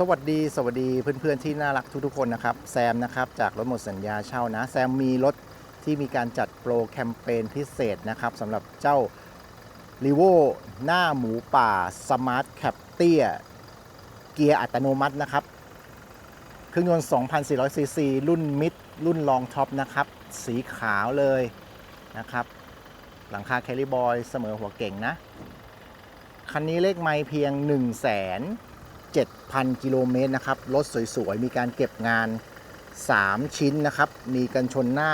สวัสดีสวัสดีเพื่อนๆที่น่ารักทุกๆคนนะครับแซมนะครับจากรถหมดสัญญาเช่านะ แซมมีรถที่มีการจัดโปรแคมเปญพิเศษนะครับสำหรับเจ้า r ีโวหน้าหมูป่าสมาร์ทแคปเตียเกียร์อัตโนมัตินะครับ เครื่องยนต์2,400ซีซีรุ่นมิด รุ่นลองท็อปนะครับ สีขาวเลยนะครับ หลังคาแคลิบอยเสมอหัวเก่งนะ คันนี้เลขไม่เพียง 1 0 0 0 0 7,000 กิโลเมตรนะครับ รถสวยๆ มีการเก็บงาน 3 ชิ้นนะครับ มีกันชนหน้า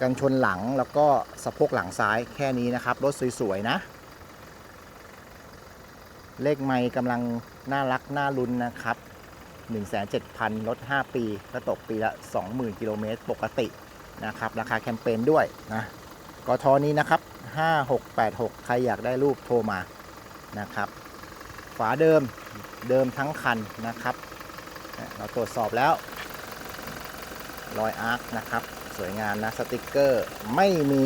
กันชนหลังแล้วก็สะโพกหลังซ้ายแค่นี้นะครับ รถสวยๆ นะ เลขไม่กำลังน่ารัก น่าลุ้นนะครับ1,700,000รถ5ปี ก็ตกปีละ 20,000 กิโลเมตรปกตินะครับ ราคาแคมเปญด้วยนะกทนี้นะครับ 5686 ใครอยากได้รูปโทรมานะครับ ฝาเดิมเดิมทั้งคันนะครับ เราตรวจสอบแล้ว รอยอาร์คนะครับ สวยงามนะสติกเกอร์ไม่มี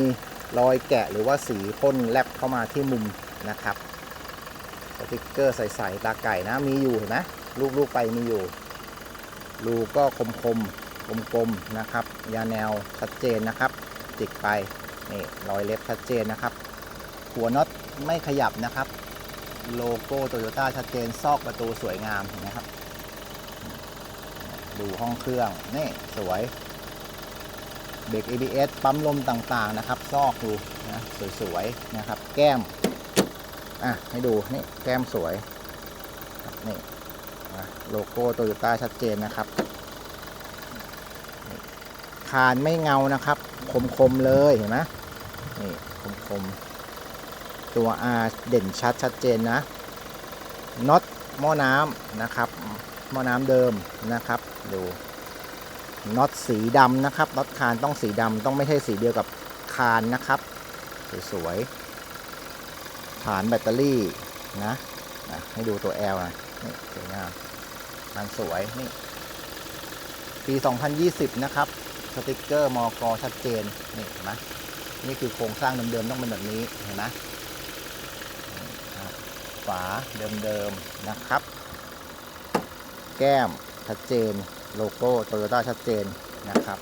รอยแกะหรือว่าสีพ่นแลบเข้ามาที่มุมนะครับสติกเกอร์ใสๆตาไก่นะมีอยู่เห็นไหมลูกๆไปมีอยู่ รูก็คมๆกลมๆนะครับ ยาแนวชัดเจนนะครับ จิกไปนี่รอยเล็บชัดเจนนะครับ หัวน็อตไม่ขยับนะครับ โลโก้โตโยต้าชัดเจนซอกประตูสวยงามเห็นไหมครับ ดูห้องเครื่อง นี่ สวย เบรก ABS ปั๊มลมต่างๆนะครับ ซอกดูนะสวยๆนะครับ แก้ม อะ ให้ดู นี่ แก้มสวยนี่โลโก้โตโยต้าชัดเจนนะครับคานไม่เงานะครับ คมๆเลยเห็นไหมนี่คมๆ ตัว R เด่นชัดชัดเจนนะน็อตหม้อน้ำนะครับหม้อน้ำเดิมนะครับดูน็อตสีดำนะครับน็อตคานต้องสีดำต้องไม่ใช่สีเดียวกับคานนะครับสวยๆฐานแบตเตอรี่นะนะให้ดูตัว L นะนี่สวยงามมันสวยนี่ปี 2020 นะครับ สติกเกอร์มอกชัดเจน นี่เห็นไหมนี่คือโครงสร้างเดิมๆต้องเป็นแบบนี้เห็นไหม ฝาเดิมๆนะครับ แก้มชัดเจนโลโก้โตโยต้าชัดเจนนะครับ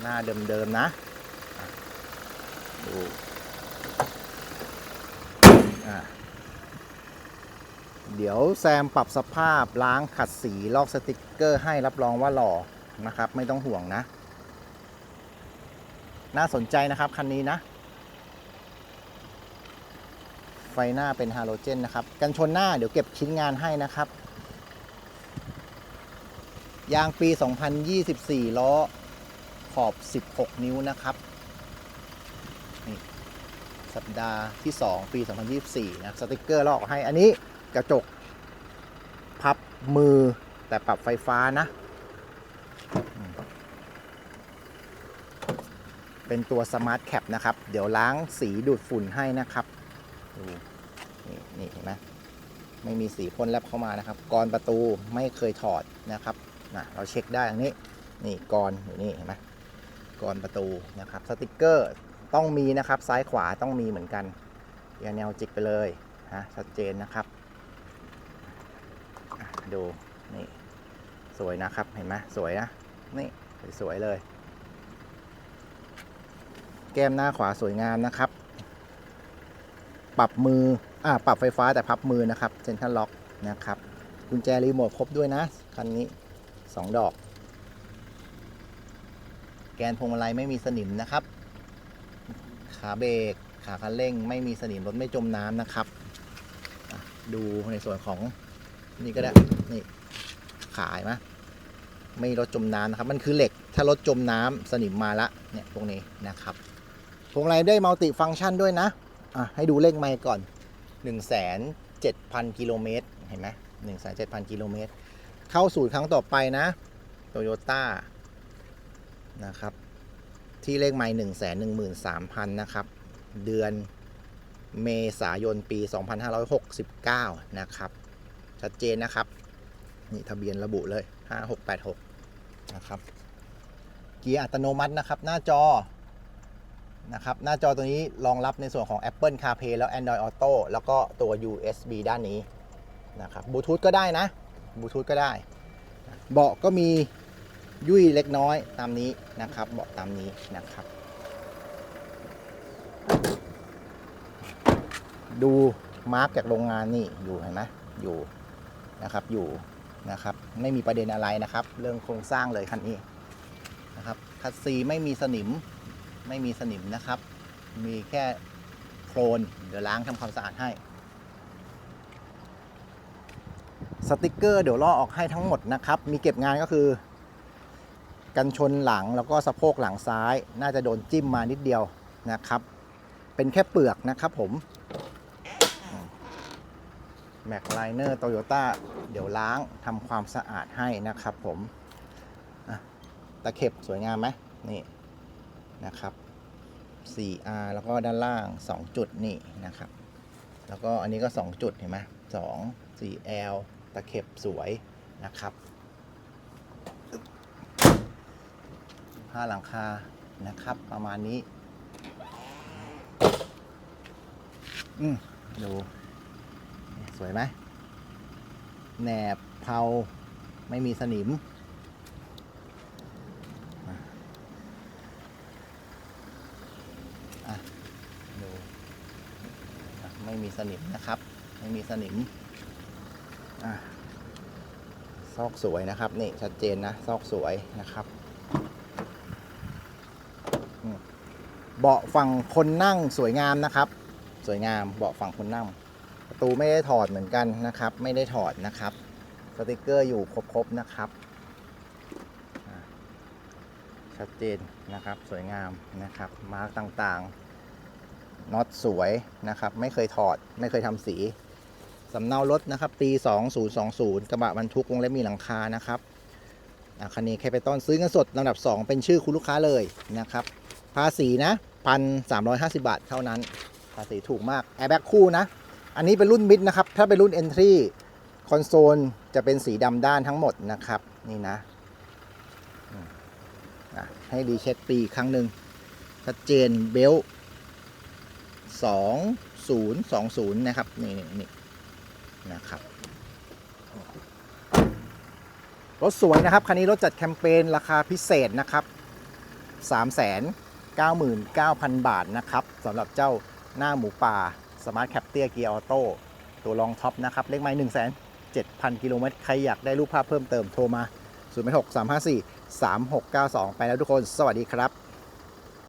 หน้าเดิมๆนะดูอะเดี๋ยวแซมปรับสภาพล้างขัดสีลอกสติกเกอร์ให้รับรองว่าหล่อนะครับ ไม่ต้องห่วงนะ น่าสนใจนะครับคันนี้นะ ไฟหน้าเป็นฮาโลเจนนะครับ กันชนหน้าเดี๋ยวเก็บชิ้นงานให้นะครับ ยางปี 2024 ล้อขอบ 16 นิ้วนะครับนี่สัปดาห์ที่ 2 ปี 2024 นะ สติกเกอร์ลอกให้ อันนี้กระจก พับมือแต่ปรับไฟฟ้านะ เป็นตัวสมาร์ทแคปนะครับ เดี๋ยวล้างสีดูดฝุ่นให้นะครับ ดูนี่นี่เห็นไหมไม่มีสีพ่นแลบเข้ามานะครับกรอนประตูไม่เคยถอดนะครับนะเราเช็คได้อย่างนี้นี่กรอนอยู่นี่เห็นไหมกรอนประตูนะครับสติกเกอร์ต้องมีนะครับซ้ายขวาต้องมีเหมือนกันอย่าแนวจิกไปเลยฮะชัดเจนนะครับดูนี่สวยนะครับเห็นไหมสวยนะนี่สวยเลย แก้มหน้าขวาสวยงามนะครับ ปรับมืออ่าปรับไฟฟ้าแต่พับมือนะครับเซนทรัลล็อกนะครับกุญแจรีโมทครบด้วยนะคันนี้ 2 ดอก แกนพวงมาลัยไม่มีสนิมนะครับ ขาเบรกขาคันเร่งไม่มีสนิมรถไม่จมน้ำนะครับดูในส่วนของนี่ก็ได้นี่ขายไหมไม่รถจมน้ำนะครับ มันคือเหล็กถ้ารถจมน้ำสนิมมาละเนี่ยพวกนี้นะครับพวงมาลัยได้มัลติฟังก์ชันด้วยนะ อะให้ดูเลขไมล์ก่อน 1 7 0 0 0 กิโลเมตร เห็นไหม1 7 0 0 0กิโลเมตร เข้าสู่ครั้งต่อไปนะโตโยต้านะครับ ที่เลขไมล์1 1 3 0 0 0นะครับ เดือนเมษายนปี 2569 นะครับ ชัดเจนนะครับ นี่ทะเบียนระบุเลย 5686 นะครับ เกียร์อัตโนมัตินะครับ หน้าจอ นะครับหน้าจอตัวนี้รองรับในส่วนของ Apple CarPlay แล้ว Android Auto แล้วก็ตัว USB ด้านนี้นะครับบลูทูธก็ได้นะบลูทูธก็ได้ เบาะก็มียุ่ยเล็กน้อยตามนี้นะครับเบาะตามนี้นะครับ ดูมาร์กจากโรงงานนี่อยู่เห็นไหมอยู่นะครับอยู่นะครับไม่มีประเด็นอะไรนะครับ เรื่องโครงสร้างเลยคันนี้นะครับคัสซีไม่มีสนิม ไม่มีสนิมนะครับ มีแค่โครนเดี๋ยวล้างทำความสะอาดให้ สติกเกอร์เดี๋ยวลอกออกให้ทั้งหมดนะครับ มีเก็บงานก็คือ กันชนหลังแล้วก็สะโพกหลังซ้าย น่าจะโดนจิ้มมานิดเดียวนะครับ เป็นแค่เปลือกนะครับผมแม็กไลเนอร์โตโยต้าเดี๋ยวล้างทำความสะอาดให้นะครับผมะตะเข็บสวยงามไหมนี่ นะครับ 4R แล้วก็ด้านล่าง 2 จุดนี่นะครับ แล้วก็อันนี้ก็ 2 จุดเห็นไหม2 4L ตะเข็บสวยนะครับ ผ้าหลังคานะครับ ประมาณนี้ อืมดู สวยไหมแหนบเผาไม่มีสนิม ดูไม่มีสนิมนะครับ ไม่มีสนิมอซอกสวยนะครับ นี่ชัดเจนนะ ซอกสวยนะครับเบาะฝั่งคนนั่งสวยงามนะครับ สวยงามเบาะฝั่งคนนั่ง ประตูไม่ได้ถอดเหมือนกันนะครับ ไม่ได้ถอดนะครับ สติกเกอร์อยู่ครบๆนะครับชัดเจนนะครับสวยงามนะครับ มาร์กต่างๆ น็อตสวยนะครับ ไม่เคยถอด ไม่เคยทำสีสำเนารถนะครับปี 2020 กระบะบรรทุกวงเล็บมีหลังคานะครับคันนี้แคปตอลซื้อเงินสดลำดับ 2 เป็นชื่อคุณลูกค้าเลยนะครับ ภาษีนะ1,350บาทเท่านั้น ภาษีถูกมากแอร์แบ็กคู่นะ อันนี้เป็นรุ่นมิดนะครับ ถ้าเป็นรุ่น Entry คอนโซลจะเป็นสีดำด้านทั้งหมดนะครับ นี่นะให้รีเช็คปีครั้งหนึ่งชัดเจนเบล สองศูนย์สองศูนย์นะครับนี่นี่นี่นะครับรถสวยนะครับ คันนี้รถจัดแคมเปญราคาพิเศษนะครับ 399,000 บาทนะครับสำหรับเจ้าหน้าหมูป่าสมาร์ทแคปเตียเกียร์ออโต้ตัวรองท็อปนะครับเลขไม้1 7 0 0 0 กิโลเมตร ใครอยากได้รูปภาพเพิ่มเติมโทรมา 0 6 3 5 4 3 6 9 2 ไปแล้วทุกคน สวัสดีครับ